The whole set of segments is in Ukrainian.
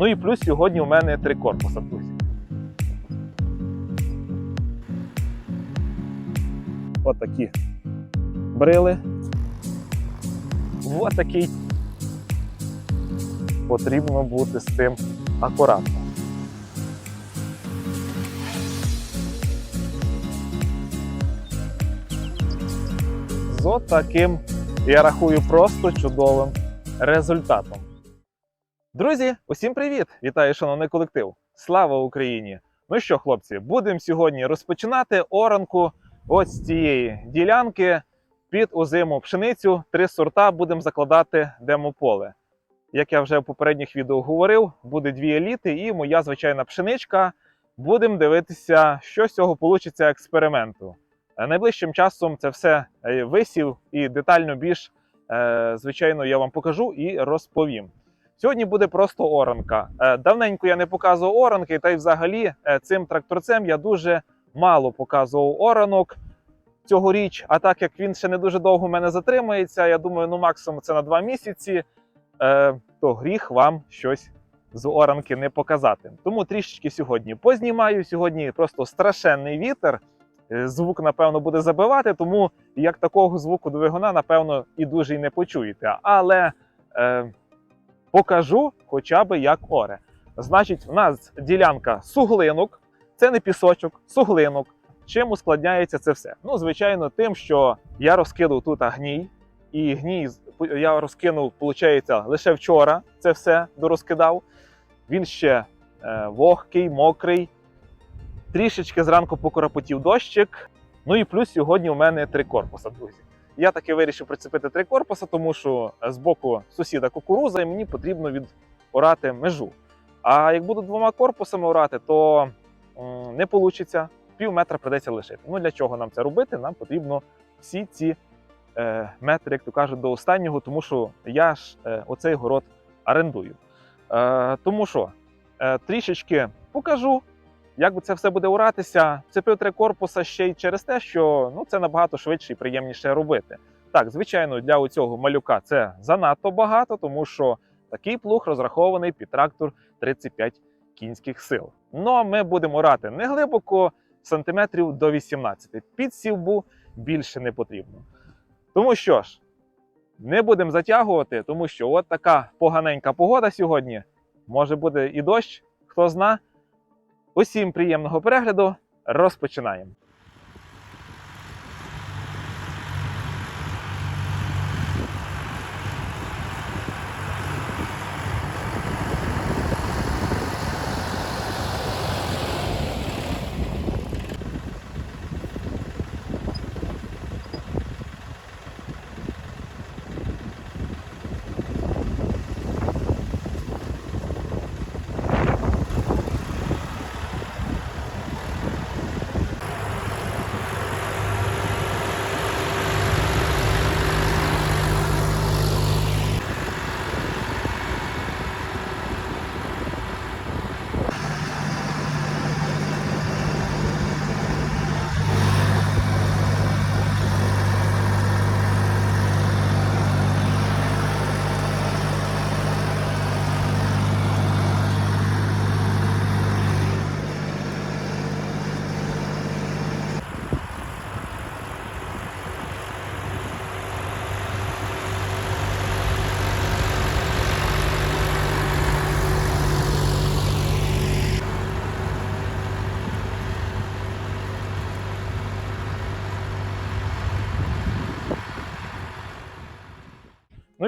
Ну і плюс сьогодні у мене три корпуса, друзі. От такі брили. От такий. Потрібно бути з цим акуратно. З от таким, я рахую, просто чудовим результатом. Друзі, усім привіт! Вітаю, шановний колектив! Слава Україні! Ну що, хлопці, будемо сьогодні розпочинати оранку ось з цієї ділянки під озиму пшеницю. Три сорта будемо закладати демополе. Як я вже в попередніх відео говорив, буде дві еліти і моя звичайна пшеничка. Будемо дивитися, що з цього вийде експерименту. Е, Найближчим часом це все е, висів і детально більш, е, звичайно, я вам покажу і розповім. Сьогодні буде просто оранка. Е, Давненько я не показував оранки, та й взагалі е, цим тракторцем я дуже мало показував оранок цьогоріч. А так як він ще не дуже довго в мене затримається, я думаю, ну максимум це на два місяці, е, то гріх вам щось з оранки не показати. Тому трішечки сьогодні познімаю. Сьогодні просто страшенний вітер. Звук, напевно, буде забивати, тому як такого звуку двигуна, напевно, і дуже й не почуєте. Але покажу хоча б як оре. Значить, у нас ділянка суглинок, це не пісочок, суглинок. Чим ускладняється це все? Ну, звичайно, тим, що я розкинув тут гній, і гній я розкинув, виходить, лише вчора це все дорозкидав. Він ще е, вогкий, мокрий. Трішечки зранку покоропотів дощик. Ну і плюс сьогодні у мене три корпуса, друзі. Я таки вирішив прицепити три корпуса, тому що з боку сусіда кукуруза, і мені потрібно відорати межу. А як буду двома корпусами орати, то не вийде, пів метра придеться лишити. Ну для чого нам це робити? Нам потрібно всі ці е, метри, як то кажуть, до останнього, тому що я ж е, оцей город орендую. Е, тому що е, трішечки покажу, як це все буде уратися. Цепив три корпуса ще й через те, що ну, це набагато швидше і приємніше робити. Так, звичайно, для цього малюка це занадто багато, тому що такий плуг розрахований під трактор 35 кінських сил. Ну а ми будемо орати не глибоко, сантиметрів до 18. Під сівбу більше не потрібно. Тому що ж, не будемо затягувати, тому що от така поганенька погода сьогодні. Може буде і дощ, хто зна. Усім приємного перегляду. Розпочинаємо.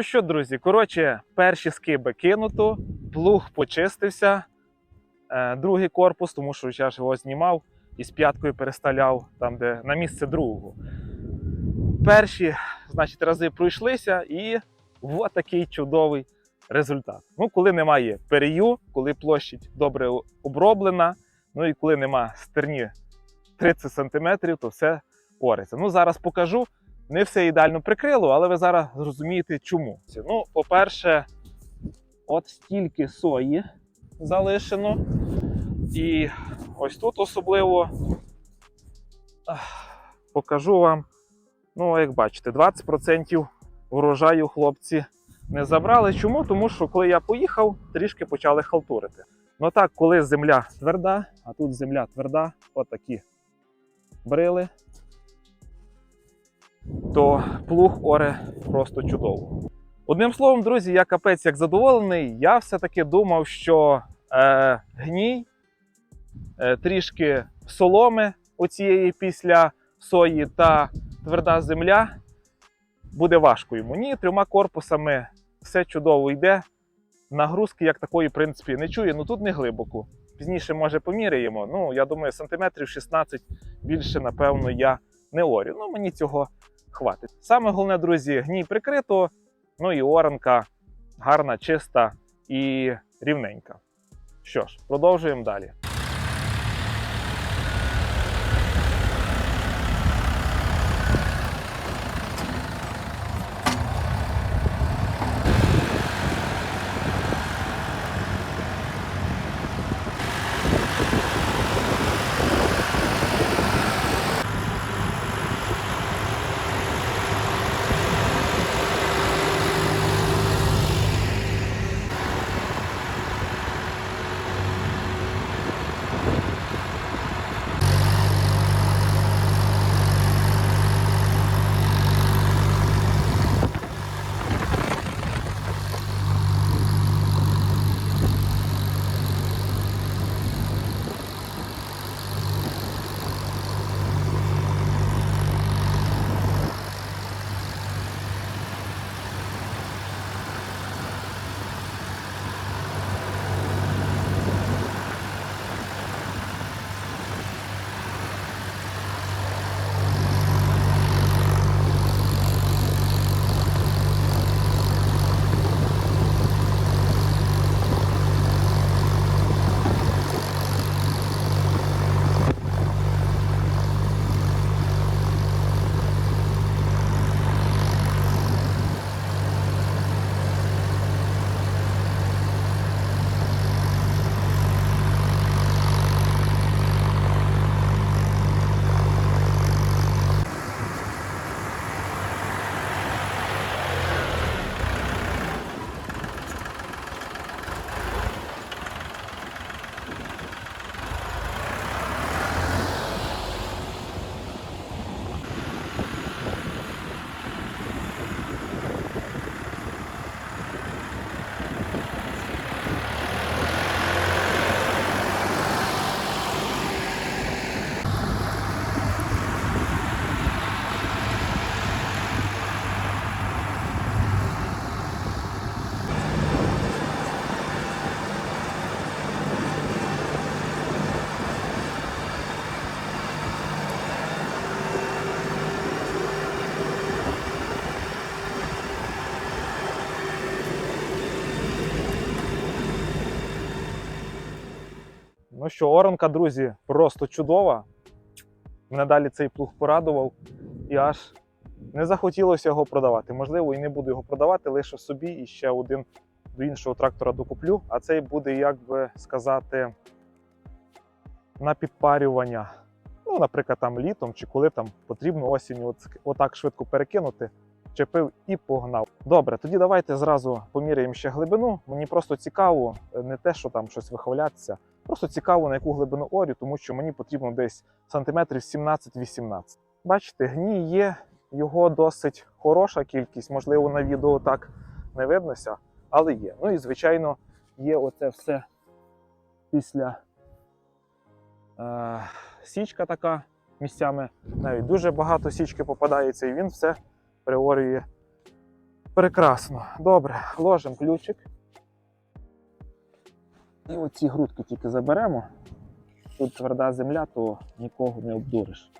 Ну що, друзі, коротше, перші скиби кинуто, плуг почистився, е, другий корпус, тому що я ж його знімав і з п'яткою переставляв там, де на місце другого. Перші, значить, рази пройшлися, і от такий чудовий результат. Ну, коли немає перею, коли площадь добре оброблена, ну і коли нема стерні 30 см, то все ориться. Ну, зараз покажу. Не все ідеально прикрило, але ви зараз зрозумієте чому. Ну, по-перше, от стільки сої залишено. І ось тут особливо покажу вам. Ну, як бачите, 20% урожаю хлопці не забрали. Чому? Тому що коли я поїхав, трішки почали халтурити. Ну так, коли земля тверда, а тут земля тверда, отакі брили, то плуг оре просто чудово. Одним словом, друзі, я капець як задоволений. Я все-таки думав, що е, гній, е, трішки соломи оцієї після сої та тверда земля буде важко йому. Ні, трьома корпусами все чудово йде. Нагрузки як такої, в принципі, не чує. Ну тут не глибоко. Пізніше, може, поміряємо. Ну, я думаю, сантиметрів 16 більше, напевно, я не орю. Ну, мені цього хватить. Саме головне, друзі, гній прикрито, ну і оранка гарна, чиста і рівненька. Що ж, продовжуємо далі. Ну що, оранка, друзі, просто чудова. Мене далі цей плуг порадував і аж не захотілося його продавати. Можливо, і не буду його продавати, лише собі і ще один до іншого трактора докуплю. А цей буде, як би сказати, на підпарювання. Ну, наприклад, там літом чи коли там потрібно осінню от, отак швидко перекинути, чепив і погнав. Добре, тоді давайте зразу поміряємо ще глибину. Мені просто цікаво, е, не те, що там щось вихвалятися. Просто цікаво, на яку глибину орю, тому що мені потрібно десь сантиметрів 17-18. Бачите, гній є, його досить хороша кількість, можливо, на відео так не виднося, але є. Ну і звичайно, є оце все після е, січка така місцями. Навіть дуже багато січки попадається, і він все приорює прекрасно. Добре, ложимо ключик. І оці грудки тільки заберемо. Тут тверда земля, то нікого не обдуриш.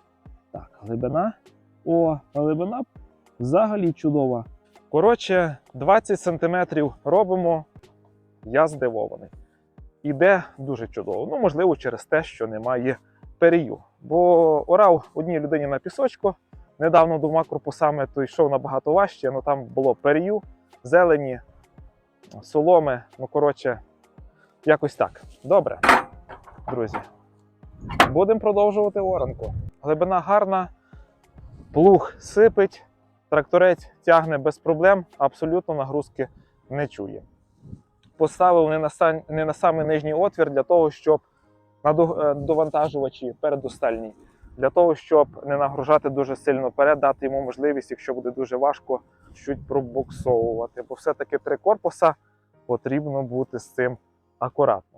Так, глибина. О, глибина взагалі чудова. Коротше, 20 см робимо. Я здивований. Іде дуже чудово. Ну, можливо, через те, що немає перію. Бо орав одній людині на пісочку. Недавно двома корпусами то йшов набагато важче, але там було перію, зелені, соломи. Ну, коротше, Якось так. Добре, друзі. Будемо продовжувати оранку. Глибина гарна, плуг сипить, тракторець тягне без проблем, абсолютно нагрузки не чує. Поставив не на, сам, не на самий нижній отвір для того, щоб на е, довантажувачі передостальній, для того, щоб не нагружати дуже сильно вперед, дати йому можливість, якщо буде дуже важко, чуть пробуксовувати. Бо все-таки три корпуса потрібно бути з цим акуратно.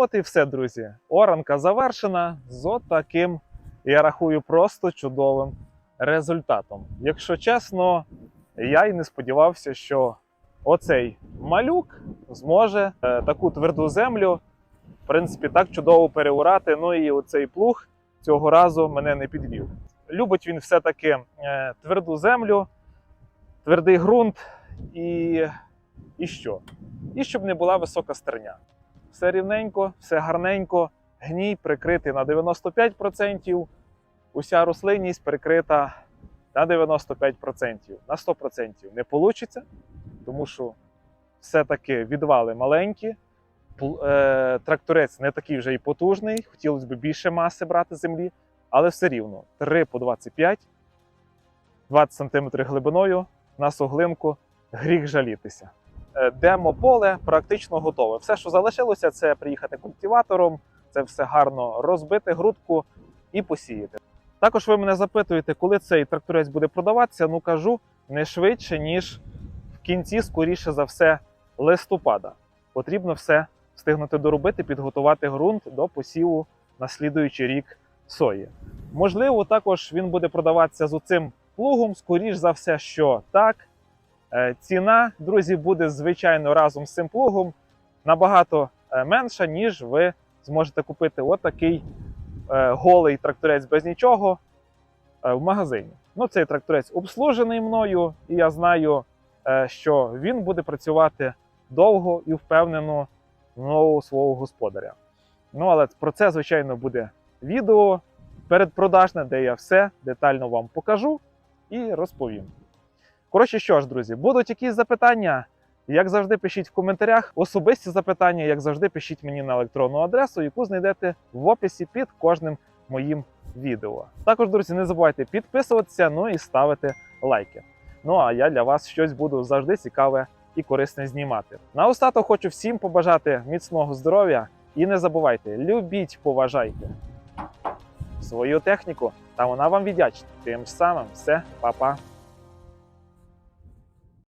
От і все, друзі. Оранка завершена з отаким, я рахую, просто чудовим результатом. Якщо чесно, я й не сподівався, що оцей малюк зможе е, таку тверду землю, в принципі, так чудово переурати. Ну і оцей плуг цього разу мене не підвів. Любить він все-таки е, тверду землю, твердий ґрунт і, і що? І щоб не була висока стерня все рівненько, все гарненько, гній прикритий на 95%, уся рослинність прикрита на 95%, на 100% не вийде, тому що все-таки відвали маленькі, е, тракторець не такий вже і потужний, хотілося б більше маси брати землі, але все рівно 3 по 25, 20 см глибиною на суглинку, гріх жалітися демо-поле практично готове. Все, що залишилося, це приїхати культиватором, це все гарно розбити грудку і посіяти. Також ви мене запитуєте, коли цей тракторець буде продаватися. Ну кажу, не швидше, ніж в кінці, скоріше за все, листопада. Потрібно все встигнути доробити, підготувати ґрунт до посіву на слідуючий рік сої. Можливо, також він буде продаватися з оцим плугом, скоріш за все, що так. Е, Ціна, друзі, буде звичайно разом з цим плугом набагато е, менша, ніж ви зможете купити отакий е, голий тракторець без нічого в магазині. Ну, цей тракторець обслужений мною, і я знаю, що він буде працювати довго і впевнено нового свого господаря. Ну, але про це, звичайно, буде відео передпродажне, де я все детально вам покажу і розповім. Коротше, що ж, друзі, будуть якісь запитання, як завжди, пишіть в коментарях. Особисті запитання, як завжди, пишіть мені на електронну адресу, яку знайдете в описі під кожним моїм відео. Також, друзі, не забувайте підписуватися, ну і ставити лайки. Ну а я для вас щось буду завжди цікаве і корисне знімати. Наостаток хочу всім побажати міцного здоров'я і не забувайте, любіть, поважайте свою техніку, та вона вам віддячить. Тим самим все, па-па.